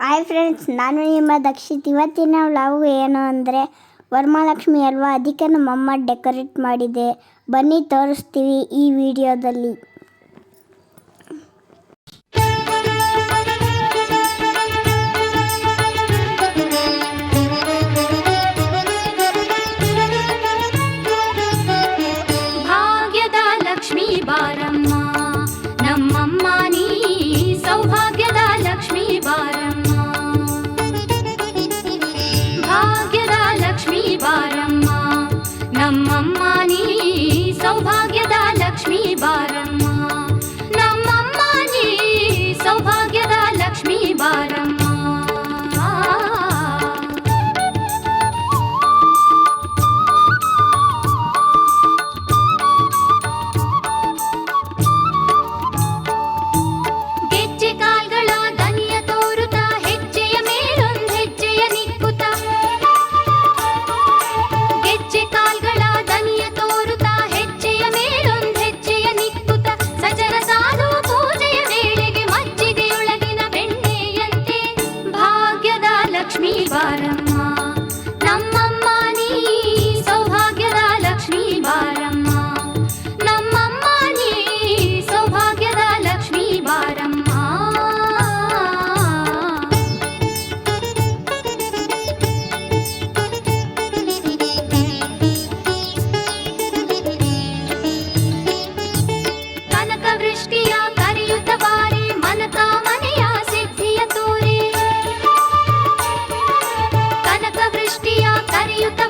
Hi friends ನಾನು ನಿಮ್ಮ ದಕ್ಷಿತ್. ಇವತ್ತಿನ ಲವ್ ಏನು ಅಂದರೆ ವರಮಹಾಲಕ್ಷ್ಮಿ ಅಲ್ವಾ? ಅದಕ್ಕೆ ನಮ್ಮಮ್ಮ ಡೆಕೋರೇಟ್ ಮಾಡಿದೆ. ಬನ್ನಿ ತೋರಿಸ್ತೀವಿ ಈ ವಿಡಿಯೋದಲ್ಲಿ ಕರೆಯುತ್ತ